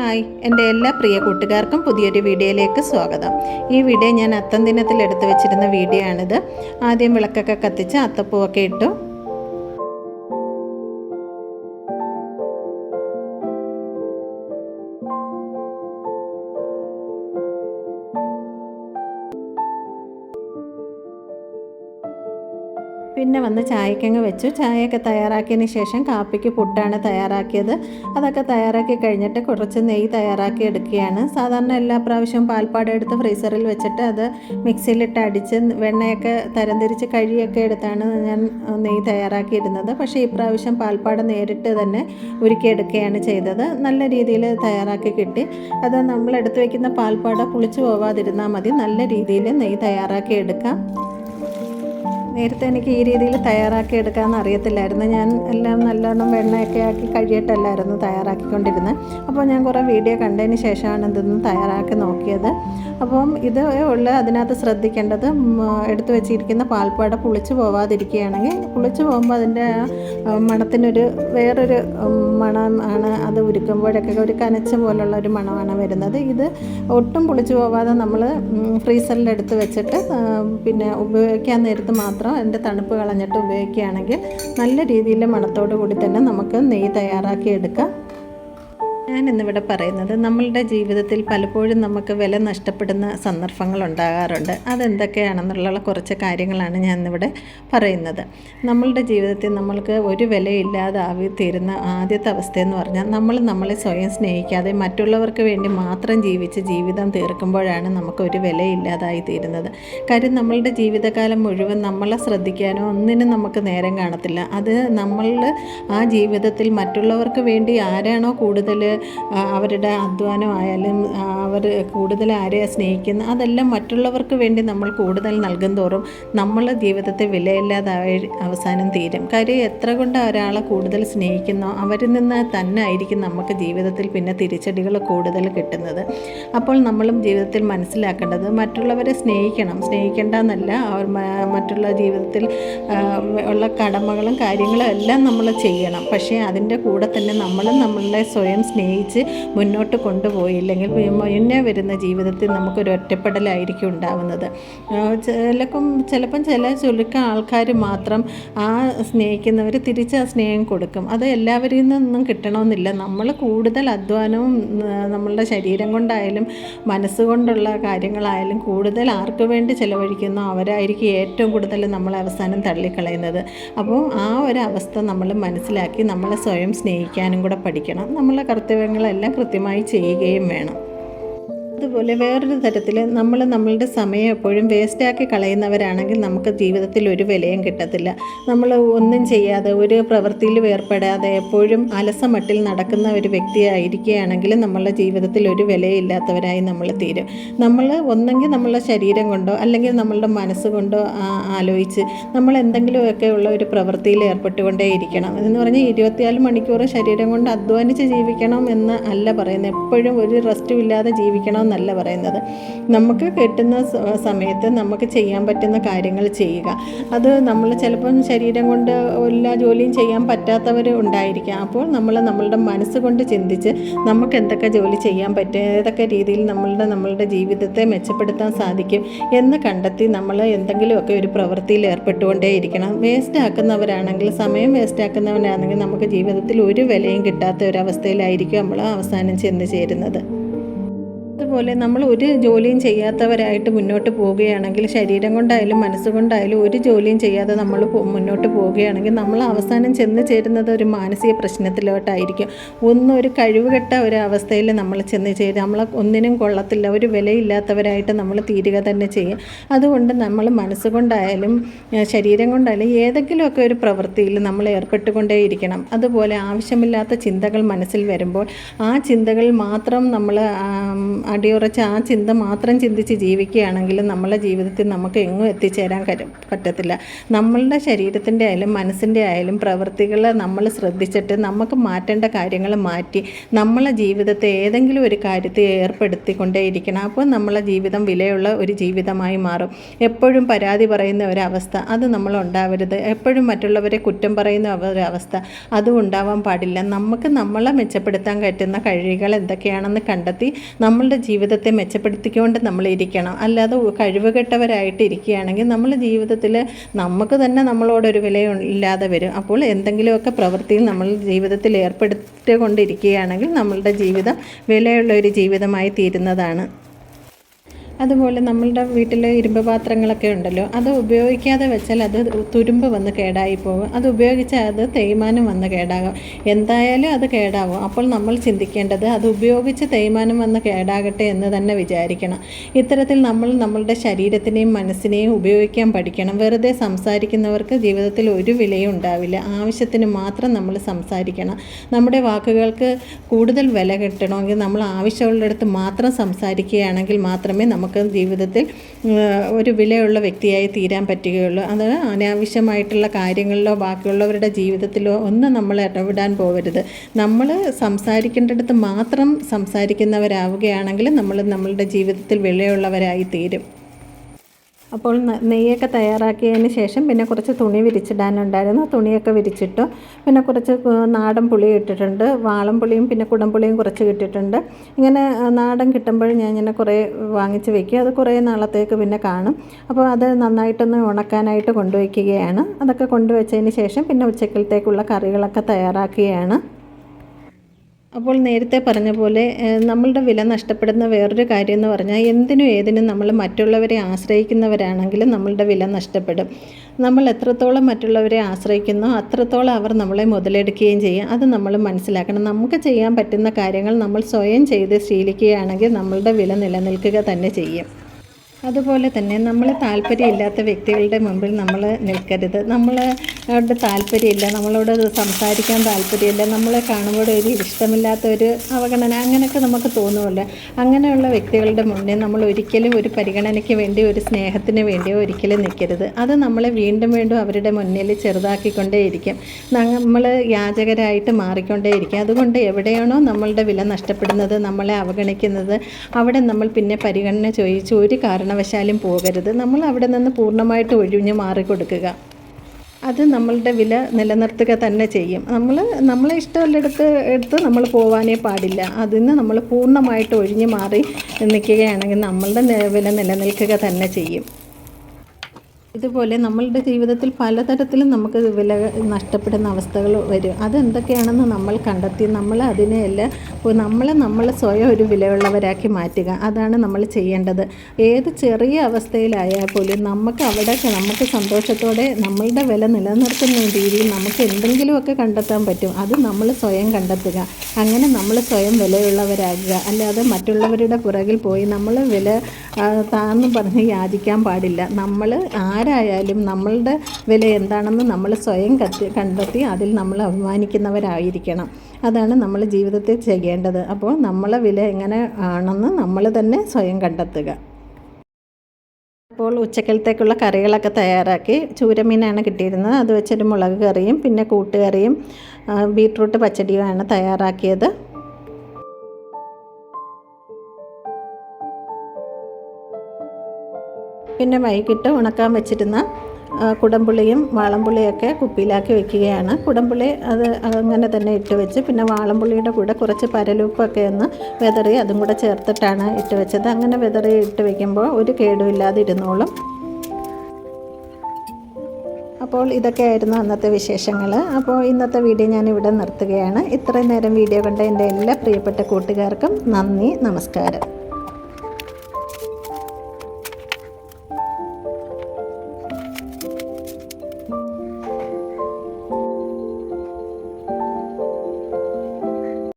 Hi. എന്റെ എല്ലാ പ്രിയ കൂട്ടുകാർക്കും പുതിയൊരു വീഡിയോയിലേക്ക് സ്വാഗതം. ഈ വീഡിയോ ഞാൻ അത്തം ദിനത്തിൽ എടുത്തു വെച്ചിരുന്ന വീഡിയോ ആണിത് ആദ്യം വിളക്കൊക്കെ കത്തിച്ച് അത്തപ്പൂവൊക്കെ ഇട്ടു. പിന്നെ വന്ന് ചായക്കങ്ങ് വെച്ചു. ചായയൊക്കെ തയ്യാറാക്കിയതിന് ശേഷം കാപ്പിക്ക് പുട്ടാണ് തയ്യാറാക്കിയത്. അതൊക്കെ തയ്യാറാക്കി കഴിഞ്ഞിട്ട് കുറച്ച് നെയ്യ് തയ്യാറാക്കി എടുക്കുകയാണ്. സാധാരണ എല്ലാ പ്രാവശ്യവും പാൽപ്പാട് എടുത്ത് ഫ്രീസറിൽ വെച്ചിട്ട് അത് മിക്സിയിലിട്ട് അടിച്ച് വെണ്ണയൊക്കെ തരംതിരിച്ച് കഴിയൊക്കെ എടുത്താണ് ഞാൻ നെയ്യ് തയ്യാറാക്കിയിരുന്നത്. പക്ഷേ ഈ പ്രാവശ്യം പാൽപ്പാട നേരിട്ട് തന്നെ ഉരുക്കിയെടുക്കുകയാണ് ചെയ്തത്. നല്ല രീതിയിൽ തയ്യാറാക്കി കിട്ടി. അത് നമ്മൾ എടുത്ത് വയ്ക്കുന്ന പാൽപ്പാട പുളിച്ചു പോവാതിരുന്നാൽ മതി. നല്ല രീതിയിൽ നെയ്യ് തയ്യാറാക്കി എടുക്കാം. നേരത്തെ എനിക്ക് ഈ രീതിയിൽ തയ്യാറാക്കി എടുക്കാമെന്ന് അറിയത്തില്ലായിരുന്നു. ഞാൻ എല്ലാം നല്ലോണം വെണ്ണയൊക്കെ ആക്കി കഴിയിട്ടല്ലായിരുന്നു തയ്യാറാക്കിക്കൊണ്ടിരുന്നത്. അപ്പോൾ ഞാൻ കുറേ വീഡിയോ കണ്ടതിന് ശേഷമാണ് ഇതൊന്ന് തയ്യാറാക്കി നോക്കിയത്. അപ്പം ഇത് ഉള്ള അതിനകത്ത് ശ്രദ്ധിക്കേണ്ടത് എടുത്തു വെച്ചിരിക്കുന്ന പാൽപ്പാട പുളിച്ചു പോവാതിരിക്കുകയാണെങ്കിൽ പുളിച്ചു പോകുമ്പോൾ അതിന്റെ മണത്തിനൊരു വേറൊരു മണം ആണ് അത് ഉരുക്കുമ്പോഴൊക്കെ ഒരു കനച്ച പോലുള്ള ഒരു മണമാണ് വരുന്നത്. ഇത് ഒട്ടും പുളിച്ചു പോവാതെ നമ്മൾ ഫ്രീസറിൽ എടുത്ത് വെച്ചിട്ട് പിന്നെ ഉപയോഗിക്കാൻ നേരത്ത് മാത്രം അതിന്റെ തണുപ്പ് കളഞ്ഞിട്ട് ഉപയോഗിക്കുകയാണെങ്കിൽ നല്ല രീതിയിൽ മണത്തോടു കൂടി തന്നെ നമുക്ക് നെയ്യ് തയ്യാറാക്കി എടുക്കാം. ഞാൻ ഇന്നിവിടെ പറയുന്നത് നമ്മളുടെ ജീവിതത്തിൽ പലപ്പോഴും നമുക്ക് വില നഷ്ടപ്പെടുന്ന സന്ദർഭങ്ങൾ ഉണ്ടാകാറുണ്ട്. അതെന്തൊക്കെയാണെന്നുള്ള കുറച്ച് കാര്യങ്ങളാണ് ഞാൻ ഇന്നിവിടെ പറയുന്നത്. നമ്മളുടെ ജീവിതത്തിൽ നമ്മൾക്ക് ഒരു വിലയില്ലാതാവി തീരുന്ന ആദ്യത്തെ അവസ്ഥയെന്ന് പറഞ്ഞാൽ നമ്മൾ നമ്മളെ സ്വയം സ്നേഹിക്കാതെ മറ്റുള്ളവർക്ക് വേണ്ടി മാത്രം ജീവിച്ച് ജീവിതം തീർക്കുമ്പോഴാണ് നമുക്ക് ഒരു വിലയില്ലാതായി തീരുന്നത്. കാര്യം നമ്മളുടെ ജീവിതകാലം മുഴുവൻ നമ്മളെ ശ്രദ്ധിക്കാനോ ഒന്നിനും നമുക്ക് നേരം കാണത്തില്ല. അത് നമ്മൾ ആ ജീവിതത്തിൽ മറ്റുള്ളവർക്ക് വേണ്ടി ആരാണോ കൂടുതൽ അവരുടെ അധ്വാനമായാലും അവർ കൂടുതൽ ആരെ സ്നേഹിക്കുന്ന അതെല്ലാം മറ്റുള്ളവർക്ക് വേണ്ടി നമ്മൾ കൂടുതൽ നൽകും തോറും നമ്മൾ ജീവിതത്തെ വിലയില്ലാതായി അവസാനം തീരും. കാര്യം എത്ര കൊണ്ട് ഒരാളെ കൂടുതൽ സ്നേഹിക്കുന്നോ അവരിൽ നിന്ന് തന്നെ ആയിരിക്കും നമുക്ക് ജീവിതത്തിൽ പിന്നെ തിരിച്ചടികൾ കൂടുതൽ കിട്ടുന്നത്. അപ്പോൾ നമ്മളും ജീവിതത്തിൽ മനസ്സിലാക്കേണ്ടത് മറ്റുള്ളവരെ സ്നേഹിക്കണം. സ്നേഹിക്കേണ്ട എന്നല്ല അവർ മറ്റുള്ള ജീവിതത്തിൽ ഉള്ള കടമകളും കാര്യങ്ങളും എല്ലാം നമ്മൾ ചെയ്യണം. പക്ഷേ അതിന്റെ കൂടെ തന്നെ നമ്മളും നമ്മളുടെ സ്വയം സ്നേഹിച്ച് മുന്നോട്ട് കൊണ്ടുപോയില്ലെങ്കിൽ മുന്നേ വരുന്ന ജീവിതത്തിൽ നമുക്കൊരു ഒറ്റപ്പെടലായിരിക്കും ഉണ്ടാവുന്നത്. ചിലക്കും ചിലപ്പം ചില ചുരുക്കം ആൾക്കാർ മാത്രം ആ സ്നേഹിക്കുന്നവർ തിരിച്ച് ആ സ്നേഹം കൊടുക്കും. അത് എല്ലാവരിൽ നിന്നും കിട്ടണമെന്നില്ല. നമ്മൾ കൂടുതൽ അധ്വാനവും നമ്മളുടെ ശരീരം കൊണ്ടായാലും മനസ്സുകൊണ്ടുള്ള കാര്യങ്ങളായാലും കൂടുതൽ ആർക്ക് വേണ്ടി ചിലവഴിക്കുന്നോ അവരായിരിക്കും ഏറ്റവും കൂടുതൽ നമ്മൾ അവസാനം തള്ളിക്കളയുന്നത്. അപ്പോൾ ആ ഒരു അവസ്ഥ നമ്മൾ മനസ്സിലാക്കി നമ്മളെ സ്വയം സ്നേഹിക്കാനും കൂടെ പഠിക്കണം. നമ്മളെ കർത്തവ്യങ്ങളെല്ലാം കൃത്യമായി ചെയ്യുകയും വേണം. അതുപോലെ വേറൊരു തരത്തിൽ നമ്മൾ നമ്മളുടെ സമയം എപ്പോഴും വേസ്റ്റാക്കി കളയുന്നവരാണെങ്കിൽ നമുക്ക് ജീവിതത്തിൽ ഒരു വിലയും കിട്ടത്തില്ല. നമ്മൾ ഒന്നും ചെയ്യാതെ ഒരു പ്രവൃത്തിയിൽ ഏർപ്പെടാതെ എപ്പോഴും അലസമട്ടിൽ നടക്കുന്ന ഒരു വ്യക്തിയായിരിക്കുകയാണെങ്കിൽ നമ്മളുടെ ജീവിതത്തിൽ ഒരു വിലയില്ലാത്തവരായി നമ്മൾ തീരും. നമ്മൾ ഒന്നെങ്കിൽ നമ്മളുടെ ശരീരം കൊണ്ടോ അല്ലെങ്കിൽ നമ്മളുടെ മനസ്സുകൊണ്ടോ ആലോചിച്ച് നമ്മൾ എന്തെങ്കിലുമൊക്കെ ഉള്ള ഒരു പ്രവൃത്തിയിൽ ഏർപ്പെട്ടുകൊണ്ടേ ഇരിക്കണം. എന്ന് പറഞ്ഞാൽ ഇരുപത്തിനാല് മണിക്കൂർ ശരീരം കൊണ്ട് അധ്വാനിച്ച് ജീവിക്കണം എന്ന് അല്ല പറയുന്നത്. എപ്പോഴും ഒരു റെസ്റ്റും ഇല്ലാതെ ജീവിക്കണം എന്നല്ല പറയുന്നത്. നമുക്ക് കിട്ടുന്ന സമയത്ത് നമുക്ക് ചെയ്യാൻ പറ്റുന്ന കാര്യങ്ങൾ ചെയ്യുക. അത് നമ്മൾ ചിലപ്പം ശരീരം കൊണ്ട് എല്ലാ ജോലിയും ചെയ്യാൻ പറ്റാത്തവർ ഉണ്ടായിരിക്കാം. അപ്പോൾ നമ്മൾ നമ്മളുടെ മനസ്സുകൊണ്ട് ചിന്തിച്ച് നമുക്ക് എന്തൊക്കെ ജോലി ചെയ്യാൻ പറ്റും ഏതൊക്കെ രീതിയിൽ നമ്മളുടെ നമ്മളുടെ ജീവിതത്തെ മെച്ചപ്പെടുത്താൻ സാധിക്കും എന്ന് കണ്ടെത്തി നമ്മൾ എന്തെങ്കിലുമൊക്കെ ഒരു പ്രവൃത്തിയിൽ ഏർപ്പെട്ടുകൊണ്ടേ ഇരിക്കണം വേസ്റ്റ് ആക്കുന്നവരാണെങ്കിൽ സമയം വേസ്റ്റ് ആക്കുന്നവരാണെങ്കിൽ നമുക്ക് ജീവിതത്തിൽ ഒരു വിലയും കിട്ടാത്ത ഒരവസ്ഥയിലായിരിക്കും നമ്മൾ അവസാനം ചെന്ന് ചേരുന്നത്. അതുപോലെ നമ്മൾ ഒരു ജോലിയും ചെയ്യാത്തവരായിട്ട് മുന്നോട്ട് പോവുകയാണെങ്കിൽ ശരീരം കൊണ്ടായാലും മനസ്സുകൊണ്ടായാലും ഒരു ജോലിയും ചെയ്യാതെ നമ്മൾ മുന്നോട്ട് പോവുകയാണെങ്കിൽ നമ്മൾ അവസാനം ചെന്ന് ചേരുന്നത് ഒരു മാനസിക പ്രശ്നത്തിലോട്ടായിരിക്കും. ഒന്നും ഒരു കഴിവുകെട്ട ഒരു അവസ്ഥയിൽ നമ്മൾ ചെന്ന് ചേരും. നമ്മൾ ഒന്നിനും കൊള്ളത്തില്ല ഒരു വിലയില്ലാത്തവരായിട്ട് നമ്മൾ തീരുക തന്നെ ചെയ്യും. അതുകൊണ്ട് നമ്മൾ മനസ്സുകൊണ്ടായാലും ശരീരം കൊണ്ടായാലും ഏതെങ്കിലുമൊക്കെ ഒരു പ്രവൃത്തിയിൽ നമ്മൾ ഏർപ്പെട്ടുകൊണ്ടേയിരിക്കണം. അതുപോലെ ആവശ്യമില്ലാത്ത ചിന്തകൾ മനസ്സിൽ വരുമ്പോൾ ആ ചിന്തകൾ മാത്രം നമ്മൾ അടിയുറച്ച് ആ ചിന്ത മാത്രം ചിന്തിച്ച് ജീവിക്കുകയാണെങ്കിൽ നമ്മളെ ജീവിതത്തിൽ നമുക്ക് എങ്ങും എത്തിച്ചേരാൻ പറ്റത്തില്ല. നമ്മളുടെ ശരീരത്തിന്റെ ആയാലും മനസ്സിന്റെ ആയാലും പ്രവൃത്തികൾ നമ്മൾ ശ്രദ്ധിച്ചിട്ട് നമുക്ക് മാറ്റേണ്ട കാര്യങ്ങൾ മാറ്റി നമ്മളെ ജീവിതത്തെ ഏതെങ്കിലും ഒരു കാര്യത്തിൽ ഏർപ്പെടുത്തിക്കൊണ്ടേയിരിക്കണം അപ്പോൾ നമ്മളെ ജീവിതം വിലയുള്ള ഒരു ജീവിതമായി മാറും. എപ്പോഴും പരാതി പറയുന്ന ഒരവസ്ഥ അത് നമ്മൾ ഉണ്ടാവരുത്. എപ്പോഴും മറ്റുള്ളവരെ കുറ്റം പറയുന്ന ഒരവസ്ഥ അതും ഉണ്ടാവാൻ പാടില്ല. നമുക്ക് നമ്മളെ മെച്ചപ്പെടുത്താൻ പറ്റുന്ന കഴിവുകൾ എന്തൊക്കെയാണെന്ന് കണ്ടെത്തി നമ്മളുടെ ജീവിതത്തെ മെച്ചപ്പെടുത്തിക്കൊണ്ട് നമ്മൾ ഇരിക്കണം അല്ലാതെ കഴിവുകെട്ടവരായിട്ട് ഇരിക്കുകയാണെങ്കിൽ നമ്മൾ ജീവിതത്തിൽ നമുക്ക് തന്നെ നമ്മളോടൊരു വിലയില്ലാതെ വരും. അപ്പോൾ എന്തെങ്കിലുമൊക്കെ പ്രവൃത്തിയിൽ നമ്മൾ ജീവിതത്തിൽ ഏർപ്പെടുത്തിക്കൊണ്ടിരിക്കുകയാണെങ്കിൽ നമ്മളുടെ ജീവിതം വിലയുള്ള ഒരു ജീവിതമായി തീരുന്നതാണ്. അതുപോലെ നമ്മളുടെ വീട്ടിൽ ഇരുമ്പ് പാത്രങ്ങളൊക്കെ ഉണ്ടല്ലോ അത് ഉപയോഗിക്കാതെ വെച്ചാൽ അത് തുരുമ്പ് വന്ന് കേടായി പോകും. അത് ഉപയോഗിച്ചാൽ അത് തേയ്മാനം വന്ന് കേടാകും. എന്തായാലും അത് കേടാകും അപ്പോൾ നമ്മൾ ചിന്തിക്കേണ്ടത് അത് ഉപയോഗിച്ച് തേയ്മാനം വന്ന് കേടാകട്ടെ എന്ന് തന്നെ വിചാരിക്കണം. ഇത്തരത്തിൽ നമ്മൾ നമ്മളുടെ ശരീരത്തിനെയും മനസ്സിനെയും ഉപയോഗിക്കാൻ പഠിക്കണം. വെറുതെ സംസാരിക്കുന്നവർക്ക് ജീവിതത്തിൽ ഒരു വിലയും ഉണ്ടാവില്ല. ആവശ്യത്തിന് മാത്രം നമ്മൾ സംസാരിക്കണം. നമ്മുടെ വാക്കുകൾക്ക് കൂടുതൽ വില കിട്ടണമെങ്കിൽ നമ്മൾ ആവശ്യമുള്ളിടത്ത് മാത്രം സംസാരിക്കുകയാണെങ്കിൽ മാത്രമേ നമുക്ക് നമുക്ക് ജീവിതത്തിൽ ഒരു വിലയുള്ള വ്യക്തിയായി തീരാൻ പറ്റുകയുള്ളൂ. അത് അനാവശ്യമായിട്ടുള്ള കാര്യങ്ങളിലോ ബാക്കിയുള്ളവരുടെ ജീവിതത്തിലോ ഒന്നും നമ്മൾ ഇടപെടാൻ പോകരുത് നമ്മൾ സംസാരിക്കേണ്ടടുത്ത് മാത്രം സംസാരിക്കുന്നവരാവുകയാണെങ്കിൽ നമ്മൾ നമ്മളുടെ ജീവിതത്തിൽ വിലയുള്ളവരായി തീരും. അപ്പോൾ നെയ്യൊക്കെ തയ്യാറാക്കിയതിന് ശേഷം പിന്നെ കുറച്ച് തുണി വിരിച്ചിടാനുണ്ടായിരുന്നു. തുണിയൊക്കെ വിരിച്ചിട്ടു. പിന്നെ കുറച്ച് നാടൻ പുളി ഇട്ടിട്ടുണ്ട്. വാളം പുളിയും പിന്നെ കുടംപുളിയും കുറച്ച് കിട്ടിയിട്ടുണ്ട് ഇങ്ങനെ നാടൻ കിട്ടുമ്പോൾ ഞാൻ ഇങ്ങനെ കുറേ വാങ്ങിച്ച് വെക്കും. അത് കുറേ നാളത്തേക്ക് പിന്നെ കാണും. അപ്പോൾ അത് നന്നായിട്ടൊന്ന് ഉണക്കാനായിട്ട് കൊണ്ടുവയ്ക്കുകയാണ്. അതൊക്കെ കൊണ്ടുവച്ചതിന് ശേഷം പിന്നെ ഉച്ചക്കലത്തേക്കുള്ള കറികളൊക്കെ തയ്യാറാക്കുകയാണ്. അപ്പോൾ നേരത്തെ പറഞ്ഞ പോലെ നമ്മളുടെ വില നഷ്ടപ്പെടുന്ന വേറൊരു കാര്യം എന്ന് പറഞ്ഞാൽ എന്തിനും ഏതിനും നമ്മൾ മറ്റുള്ളവരെ ആശ്രയിക്കുന്നവരാണെങ്കിൽ നമ്മളുടെ വില നഷ്ടപ്പെടും. നമ്മൾ എത്രത്തോളം മറ്റുള്ളവരെ ആശ്രയിക്കുന്നോ അത്രത്തോളം അവർ നമ്മളെ മുതലെടുക്കുകയും ചെയ്യും. അത് നമ്മൾ മനസ്സിലാക്കണം. നമുക്ക് ചെയ്യാൻ പറ്റുന്ന കാര്യങ്ങൾ നമ്മൾ സ്വയം ചെയ്ത് ശീലിക്കുകയാണെങ്കിൽ നമ്മളുടെ വില നിലനിൽക്കുക തന്നെ ചെയ്യും. അതുപോലെ തന്നെ നമ്മൾ താല്പര്യമില്ലാത്ത വ്യക്തികളുടെ മുമ്പിൽ നമ്മൾ നിൽക്കരുത്. നമ്മൾ അവരുടെ താല്പര്യമില്ല നമ്മളോട് സംസാരിക്കാൻ താല്പര്യമില്ല നമ്മളെ കാണുമ്പോൾ ഒരു ഇഷ്ടമില്ലാത്ത ഒരു അവഗണന അങ്ങനെയൊക്കെ നമുക്ക് തോന്നുമല്ലോ. അങ്ങനെയുള്ള വ്യക്തികളുടെ മുന്നേ നമ്മൾ ഒരിക്കലും ഒരു പരിഗണനയ്ക്ക് വേണ്ടി ഒരു സ്നേഹത്തിന് വേണ്ടിയോ ഒരിക്കലും നിൽക്കരുത്. അത് നമ്മളെ വീണ്ടും വീണ്ടും അവരുടെ മുന്നിൽ ചെറുതാക്കിക്കൊണ്ടേയിരിക്കും. നമ്മൾ യാചകരായിട്ട് മാറിക്കൊണ്ടേയിരിക്കും. അതുകൊണ്ട് എവിടെയാണോ നമ്മളുടെ വില നഷ്ടപ്പെടുന്നത് നമ്മളെ അവഗണിക്കുന്നത് അവിടെ നമ്മൾ പിന്നെ പരിഗണന ചോദിച്ചു ഒരു കാരണം കാരണവശാലും പോകരുത്. നമ്മൾ അവിടെ നിന്ന് പൂർണമായിട്ട് ഒഴിഞ്ഞ് മാറിക്കൊടുക്കുക. അത് നമ്മളുടെ വില നിലനിർത്തുക തന്നെ ചെയ്യും. നമ്മൾ നമ്മളെ ഇഷ്ടമുള്ളിടത്ത് എടുത്ത് നമ്മൾ പോകാനേ പാടില്ല. അതിന് നമ്മൾ പൂർണമായിട്ട് ഒഴിഞ്ഞു മാറി നിൽക്കുകയാണെങ്കിൽ നമ്മളുടെ വില നിലനിൽക്കുക തന്നെ ചെയ്യും. ഇതുപോലെ നമ്മളുടെ ജീവിതത്തിൽ പലതരത്തിലും നമുക്ക് വില നഷ്ടപ്പെടുന്ന അവസ്ഥകൾ വരും. അതെന്തൊക്കെയാണെന്ന് നമ്മൾ കണ്ടെത്തി നമ്മൾ അതിനെയെല്ലാം നമ്മളെ നമ്മൾ സ്വയം ഒരു വിലയുള്ളവരാക്കി മാറ്റുക. അതാണ് നമ്മൾ ചെയ്യേണ്ടത്. ഏത് ചെറിയ അവസ്ഥയിലായാൽ പോലും നമുക്ക് അവിടെ നമുക്ക് സന്തോഷത്തോടെ നമ്മളുടെ വില നിലനിർത്തുന്ന രീതിയിൽ നമുക്ക് എന്തെങ്കിലുമൊക്കെ കണ്ടെത്താൻ പറ്റും. അത് നമ്മൾ സ്വയം കണ്ടെത്തുക. അങ്ങനെ നമ്മൾ സ്വയം വിലയുള്ളവരാകുക. അല്ലാതെ മറ്റുള്ളവരുടെ പുറകിൽ പോയി നമ്മൾ വില താന്ന് പറഞ്ഞ് യാചിക്കാൻ പാടില്ല. നമ്മൾ ആരായാലും നമ്മളുടെ വില എന്താണെന്ന് നമ്മൾ സ്വയം കത്തി കണ്ടെത്തി അതിൽ നമ്മൾ അഭിമാനിക്കുന്നവരായിരിക്കണം. അതാണ് നമ്മൾ ജീവിതത്തിൽ ചെയ്യേണ്ടത്. അപ്പോൾ നമ്മളെ വില എങ്ങനെ ആണെന്ന് നമ്മൾ തന്നെ സ്വയം കണ്ടെത്തുക. അപ്പോൾ ഉച്ചക്കലത്തേക്കുള്ള കറികളൊക്കെ തയ്യാറാക്കി ചൂരമീനാണ് കിട്ടിയിരുന്നത്. അത് വെച്ചൊരു മുളക് കറിയും പിന്നെ കൂട്ടുകറിയും ബീട്രൂട്ട് പച്ചടിയുമാണ് തയ്യാറാക്കിയത്. പിന്നെ വൈകിട്ട് ഉണക്കാൻ വെച്ചിരുന്ന കുടംപുളിയും വാളംപുളിയൊക്കെ കുപ്പിയിലാക്കി വെക്കുകയാണ്. കുടംപുളി അത് അങ്ങനെ തന്നെ ഇട്ട് വെച്ച് പിന്നെ വാളംപുളിയുടെ കൂടെ കുറച്ച് പരലുപ്പൊക്കെ ഒന്ന് വെതറി അതും കൂടെ ചേർത്തിട്ടാണ് ഇട്ട് വെച്ചത്. അങ്ങനെ വെതറി ഇട്ട് വെക്കുമ്പോൾ ഒരു കേടുമില്ലാതെ ഇരുന്നോളും. അപ്പോൾ ഇതൊക്കെയായിരുന്നു അന്നത്തെ വിശേഷങ്ങൾ അപ്പോൾ ഇന്നത്തെ വീഡിയോ ഞാൻ ഇവിടെ നിർത്തുകയാണ്. ഇത്രയും നേരം വീഡിയോ കണ്ട എന്റെ എല്ലാ പ്രിയപ്പെട്ട കൂട്ടുകാർക്കും നന്ദി നമസ്കാരം.